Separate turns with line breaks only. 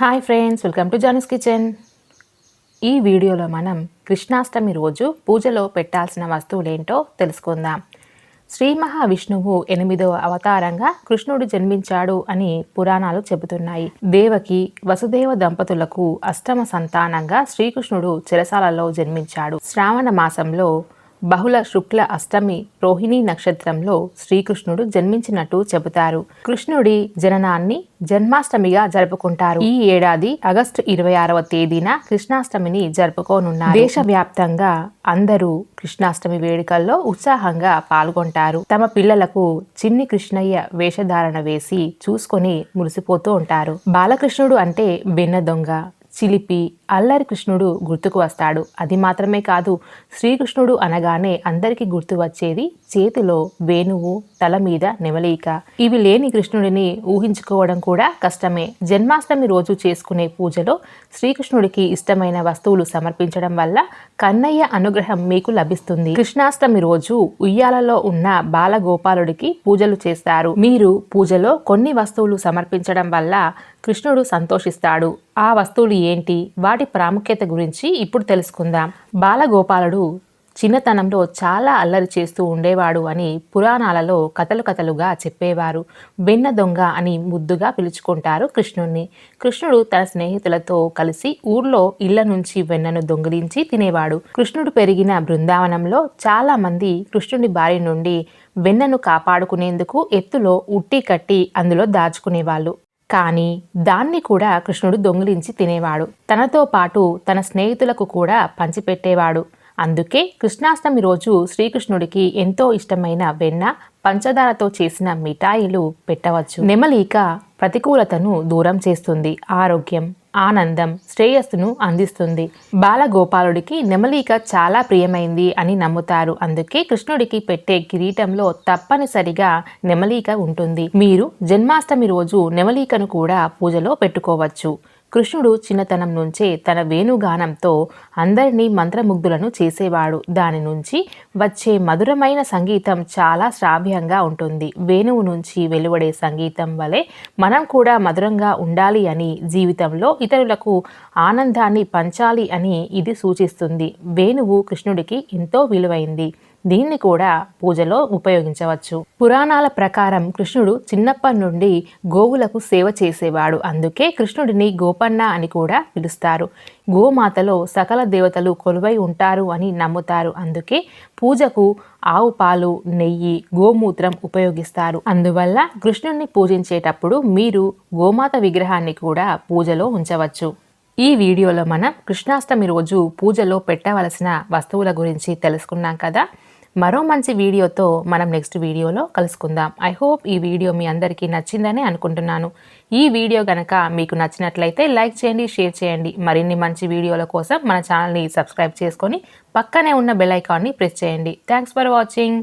Hi friends welcome to Jana's kitchen. ఈ వీడియోలో మనం కృష్ణాష్టమి రోజు పూజలో పెట్టాల్సిన వస్తువులేంటో తెలుసుకుందాం. శ్రీ మహావిష్ణువు ఎనిమిదవ అవతారంగా కృష్ణుడు జన్మించాడు అని పురాణాలు చెబుతున్నాయి. దేవకి వసుదేవ దంపతులకు అష్టమ సంతానంగా శ్రీకృష్ణుడు చెరసాలలో జన్మించాడు. శ్రావణ మాసంలో బహుళ శుక్ల అష్టమి రోహిణి నక్షత్రంలో శ్రీకృష్ణుడు జన్మించినట్టు చెబుతారు. కృష్ణుడి జననాన్ని జన్మాష్టమిగా జరుపుకుంటారు. ఈ ఏడాది ఆగస్టు ఇరవై ఆరవ తేదీన కృష్ణాష్టమిని జరుపుకోనున్నారు. దేశవ్యాప్తంగా అందరూ కృష్ణాష్టమి వేడుకల్లో ఉత్సాహంగా పాల్గొంటారు. తమ పిల్లలకు చిన్ని కృష్ణయ్య వేషధారణ వేసి చూసుకొని మురిసిపోతూ ఉంటారు. బాలకృష్ణుడు అంటే వెన్న దొంగ చిలిపి అల్లరి కృష్ణుడు గుర్తుకు వస్తాడు. అది మాత్రమే కాదు శ్రీకృష్ణుడు అనగానే అందరికీ గుర్తు వచ్చేది చేతిలో వేణువు తల మీద నెమలీక. ఇవి లేని కృష్ణుడిని ఊహించుకోవడం కూడా కష్టమే. జన్మాష్టమి రోజు చేసుకునే పూజలో శ్రీకృష్ణుడికి ఇష్టమైన వస్తువులు సమర్పించడం వల్ల కన్నయ్య అనుగ్రహం మీకు లభిస్తుంది. కృష్ణాష్టమి రోజు ఉయ్యాలలో ఉన్న బాలగోపాలుడికి పూజలు చేస్తారు. మీరు పూజలో కొన్ని వస్తువులు సమర్పించడం వల్ల కృష్ణుడు సంతోషిస్తాడు. ఆ వస్తువులు ఏంటి? వాటి ప్రాముఖ్యత గురించి ఇప్పుడు తెలుసుకుందాం. బాలగోపాలుడు చిన్నతనంలో చాలా అల్లరి చేస్తూ ఉండేవాడు అని పురాణాలలో కథలు కథలుగా చెప్పేవారు. వెన్న దొంగ అని ముద్దుగా పిలుచుకుంటారు కృష్ణుణ్ణి. కృష్ణుడు తన స్నేహితులతో కలిసి ఊర్లో ఇళ్ళ నుంచి వెన్నను దొంగిలించి తినేవాడు. కృష్ణుడు పెరిగిన బృందావనంలో చాలా మంది కృష్ణుడి బారి నుండి వెన్నను కాపాడుకునేందుకు ఎత్తులో ఉట్టి కట్టి అందులో దాచుకునేవాళ్ళు. కానీ దాన్ని కూడా కృష్ణుడు దొంగిలించి తినేవాడు. తనతో పాటు తన స్నేహితులకు కూడా పంచిపెట్టేవాడు. అందుకే కృష్ణాష్టమి రోజు శ్రీకృష్ణుడికి ఎంతో ఇష్టమైన వెన్న పంచదారతో చేసిన మిఠాయిలు పెట్టవచ్చు. నెమలీక ప్రతికూలతను దూరం చేస్తుంది. ఆరోగ్యం. ఆనందం శ్రేయస్సును అందిస్తుంది. బాలగోపాలుడికి నెమలిక చాలా ప్రియమైంది అని నమ్ముతారు. అందుకే కృష్ణుడికి పెట్టే కిరీటంలో తప్పనిసరిగా నెమలిక ఉంటుంది. మీరు జన్మాష్టమి రోజు నెమలికను కూడా పూజలో పెట్టుకోవచ్చు. కృష్ణుడు చిన్నతనం నుంచే తన వేణుగానంతో అందరినీ మంత్రముగ్ధులను చేసేవాడు. దాని నుంచి వచ్చే మధురమైన సంగీతం చాలా శ్రావ్యంగా ఉంటుంది. వేణువు నుంచి వెలువడే సంగీతం వలె మనం కూడా మధురంగా ఉండాలి అని జీవితంలో ఇతరులకు ఆనందాన్ని పంచాలి అని ఇది సూచిస్తుంది. వేణువు కృష్ణుడికి ఎంతో విలువైంది. దీన్ని కూడా పూజలో ఉపయోగించవచ్చు. పురాణాల ప్రకారం కృష్ణుడు చిన్నప్పటి నుండి గోవులకు సేవ చేసేవాడు. అందుకే కృష్ణుడిని గోపన్న అని కూడా పిలుస్తారు. గోమాతలో సకల దేవతలు కొలువై ఉంటారు అని నమ్ముతారు. అందుకే పూజకు ఆవు పాలు నెయ్యి గోమూత్రం ఉపయోగిస్తారు. అందువల్ల కృష్ణుడిని పూజించేటప్పుడు మీరు గోమాత విగ్రహాన్ని కూడా పూజలో ఉంచవచ్చు. ఈ వీడియోలో మనం కృష్ణాష్టమి రోజు పూజలో పెట్టవలసిన వస్తువుల గురించి తెలుసుకున్నాం కదా? మరో మంచి వీడియోతో మనం నెక్స్ట్ వీడియోలో కలుసుకుందాం. ఐ హోప్ ఈ వీడియో మీ అందరికీ నచ్చిందని అనుకుంటున్నాను. ఈ వీడియో కనుక మీకు నచ్చినట్లయితే లైక్ చేయండి షేర్ చేయండి. మరిన్ని మంచి వీడియోల కోసం మన ఛానల్ని సబ్స్క్రైబ్ చేసుకొని పక్కనే ఉన్న బెల్ ఐకాన్ని ప్రెస్ చేయండి. Thanks for watching